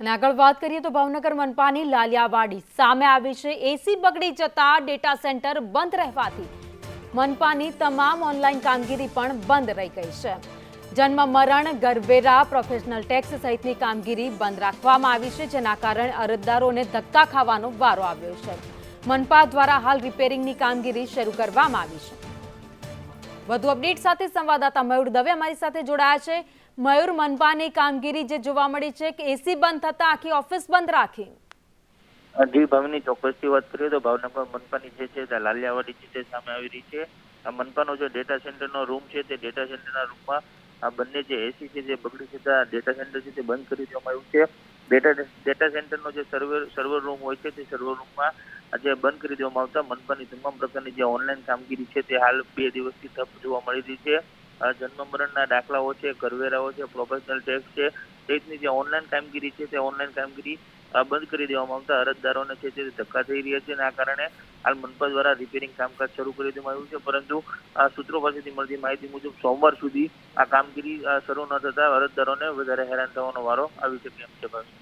અને આગળ વાત કરીએ તો ભાવનગર મનપાની લાલિયાવાડી. સામે આવી છે એસી બગડી જતા ડેટા સેન્ટર બંધ રહેવાથી. મનપાની તમામ ઓનલાઈન કામગીરી પણ બંધ રહી ગઈ છે. જન્મ, મરણ ગરવેરા પ્રોફેશનલ ટેક્સ સહિતની કામગીરી બંધ રાખવામાં આવી છે, જેના કારણે અરજદારોને ધક્કા ખાવાનો વારો આવ્યો છે. મનપા દ્વારા હાલ રિપેરિંગની કામગીરી શરૂ કરવામાં આવી છે. વધુ અપડેટ સાથે સંવાદદાતા મયુર દવે અમારી સાથે જોડાયા છે. મયુર, મનપાની કામગીરી જે જોવા મળી છે કે એસી બંધ થતા આખી ઓફિસ બંધ રાખી? જી ભાવની ચોક્કસથી વાત કરીએ તો ભાવનગર મનપાની જે છે તે લાલિયાવાડી સામે આવી રહી છે. આ મનપાનો જે ડેટા સેન્ટરનો રૂમ છે તે ડેટા સેન્ટરના રૂમમાં આ બંને જે એસી છે, જે બગડી જતા ડેટા સેન્ટર છે, તે બંધ કરી દેવામાં આવ્યું છે. ડેટા ડેટા સેન્ટરનો જે સર્વર સર્વર રૂમ હોય છે, તે સર્વર રૂમમાં આજે બંધ કરી દેવામાં આવતા. મનપાની તમામ પ્રકારની જે ઓનલાઈન કામગીરી છે, તે હાલ બે દિવસથી ઠપ જોવા મળી રહી છે. જન્મ મરણના દાખલાઓ છે કરવેરાઓ છે પ્રોફેશનલ ટેક્સ છે સહિતની જે ઓનલાઈન કામગીરી છે તે ઓનલાઈન કામગીરી બંધ કરી દેવામાં આવતા અરજદારોને છે તે ધક્કા થઈ રહ્યા છે અને આ કારણે હાલ મનપા દ્વારા રિપેરિંગ કામકાજ શરૂ કરી દેવામાં આવ્યું છે. પરંતુ આ સૂત્રો પાસેથી મળતી માહિતી મુજબ સોમવાર સુધી આ કામગીરી શરૂ ન થતા અરજદારોને વધારે હેરાન થવાનો વારો આવી શકે એમ છે ભાઈ